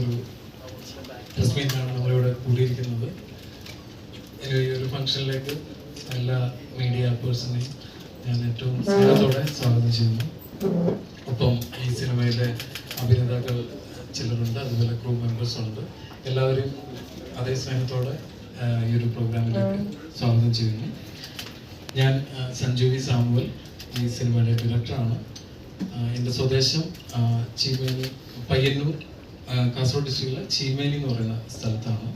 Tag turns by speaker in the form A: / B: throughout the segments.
A: ഒരു പ്രസ് മീറ്റിലാണ് നമ്മളിവിടെ കൂടിയിരിക്കുന്നത്. ഈ ഒരു ഫംഗ്ഷനിലേക്ക് എല്ലാ മീഡിയ പേഴ്സണെയും ഞാൻ ഏറ്റവും സ്നേഹത്തോടെ സ്വാഗതം ചെയ്യുന്നു. ഒപ്പം ഈ സിനിമയിലെ അഭിനേതാക്കൾ ചിലരുണ്ട് അതുപോലെ ക്രൂ മെമ്പേഴ്സ് ഉണ്ട്. എല്ലാവരും അതേ സ്നേഹത്തോടെ ഈ ഒരു പ്രോഗ്രാമിലേക്ക് സ്വാഗതം ചെയ്യുന്നു. ഞാൻ സഞ്ജു വി സാമുവൽ ഈ സിനിമയുടെ ഡയറക്ടറാണ് എന്റെ സ്വദേശം ചീമേനി പയ്യന്നൂർ കാസർഗോഡ് ഡിസ്ട്രിക്റ്റിലെ ചീമേനി എന്ന് പറയുന്ന സ്ഥലത്താണ്.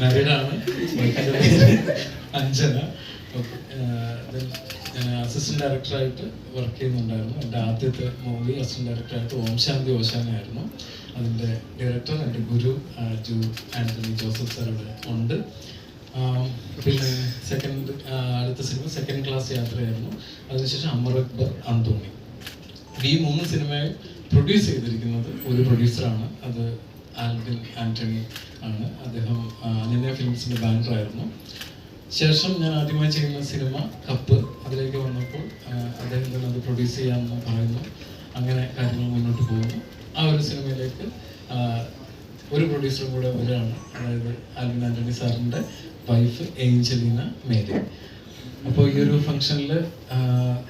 A: മാരീഡാണ് അഞ്ജന. ഞാൻ അസിസ്റ്റന്റ് ഡയറക്ടറായിട്ട് വർക്ക് ചെയ്യുന്നുണ്ടായിരുന്നു. എന്റെ ആദ്യത്തെ മൂവി അസിസ്റ്റന്റ് ഡയറക്ടറായിട്ട് ഓം ശാന്തി ഓശാനായിരുന്നു അതിന്റെ ഡയറക്ടർ എന്റെ ഗുരു ജു ആന്റണി ജോസഫ് സാർ ഇവിടെ ഉണ്ട്. പിന്നെ സെക്കൻഡ് അടുത്ത സിനിമ സെക്കൻഡ് ക്ലാസ് യാത്രയായിരുന്നു. അതിനുശേഷം അമർ അക്ബർ അന്തോണി. ഈ മൂന്ന് സിനിമയെ പ്രൊഡ്യൂസ് ചെയ്തിരിക്കുന്നത് ഒരു പ്രൊഡ്യൂസറാണ് അത് ആൽവിൻ ആന്റണി ആണ്. അദ്ദേഹം അനന്യ ഫിലിംസിന്റെ ബാനറായിരുന്നു ശേഷം ഞാൻ ആദ്യമായി ചെയ്യുന്ന സിനിമ കപ്പ്. അതിലേക്ക് വന്നപ്പോൾ അദ്ദേഹം തന്നെ അത് പ്രൊഡ്യൂസ് ചെയ്യാമെന്ന് പറയുന്നു. അങ്ങനെ കാര്യങ്ങൾ മുന്നോട്ട് പോകുന്നു. ആ ഒരു സിനിമയിലേക്ക് ഒരു പ്രൊഡ്യൂസറും കൂടെ വരികയാണ് അതായത് ആൽവിൻ ആന്റണി സാറിന്റെ വൈഫ് ഏഞ്ചലീന മേരി. അപ്പോൾ ഈ ഒരു ഫംഗ്ഷനിൽ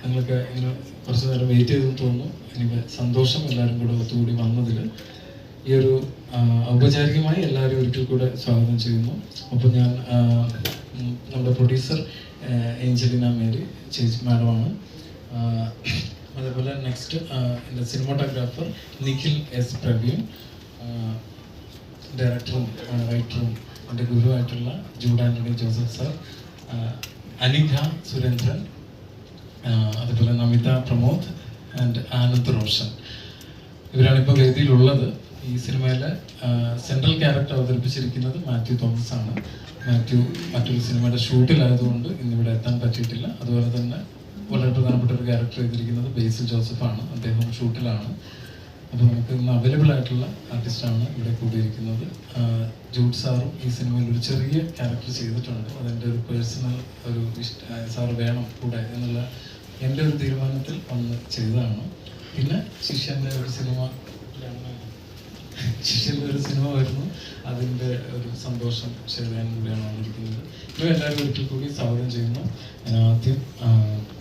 A: നിങ്ങൾക്ക് ഇങ്ങനെ കുറച്ച് നേരം വെയിറ്റ് ചെയ്തെന്ന് തോന്നുന്നു. എനിക്ക് സന്തോഷം എല്ലാവരും കൂടെ ഒത്തുകൂടി വന്നതിൽ ഈ ഒരു ഔപചാരികമായി എല്ലാവരും ഒരിക്കൽ കൂടെ സ്വാഗതം ചെയ്യുന്നു. അപ്പോൾ ഞാൻ നമ്മുടെ പ്രൊഡ്യൂസർ ഏഞ്ചലിന മേരി ചേച്ചി മാഡമാണ്. അതേപോലെ നെക്സ്റ്റ് എന്റെ സിനിമാട്ടോഗ്രാഫർ നിഖിൽ എസ് പ്രവീൺ ഡയറക്ടറും റൈറ്ററും എന്റെ ഗുരുവായിട്ടുള്ള ജൂഡ് ആന്റണി ജോസഫ് സാർ അനിഘ സുരേന്ദ്രൻ അതുപോലെ നമിത പ്രമോദ് ആൻഡ് ആനന്ദ് റോഷൻ. ഇവരാണ് ഇപ്പോൾ വേദിയിലുള്ളത്. ഈ സിനിമയിലെ സെൻട്രൽ ക്യാരക്ടർ അവതരിപ്പിച്ചിരിക്കുന്നത് മാത്യു തോമസ് ആണ്. മാത്യു മറ്റൊരു സിനിമയുടെ ഷൂട്ടിലായതുകൊണ്ട് ഇന്നിവിടെ എത്താൻ പറ്റിയിട്ടില്ല. അതുപോലെ തന്നെ വളരെ പ്രധാനപ്പെട്ട ഒരു ക്യാരക്ടർ ചെയ്തിരിക്കുന്നത് ബേസിൽ ജോസഫാണ്. അദ്ദേഹം ഷൂട്ടിലാണ്. നമുക്ക് ഇന്ന് അവൈലബിൾ ആയിട്ടുള്ള ആർട്ടിസ്റ്റാണ് ഇവിടെ കൂടിയിരിക്കുന്നത്. ജൂഡ് സാറും ഈ സിനിമയിൽ ഒരു ചെറിയ ക്യാരക്ടർ ചെയ്തിട്ടുണ്ട്. അതെന്റെ ഒരു പേഴ്സണൽ ഒരു ഇഷ്ട സാറ് വേണം കൂടെ എന്നുള്ള എന്റെ ഒരു തീരുമാനത്തിൽ വന്ന് ചെയ്തതാണ്. പിന്നെ ശിഷ്യന്റെ ഒരു സിനിമ ശിഷ്യന്റെ ഒരു സിനിമ വരുന്നു. അതിന്റെ ഒരു സന്തോഷം ഷെയർ ചെയ്യാൻ കൂടിയാണ് വന്നിരിക്കുന്നത്. ഇപ്പോൾ എല്ലാവരും ഒരിക്കൽ കൂടി സ്വാഗതം ചെയ്യുന്നു. ഞാൻ ആദ്യം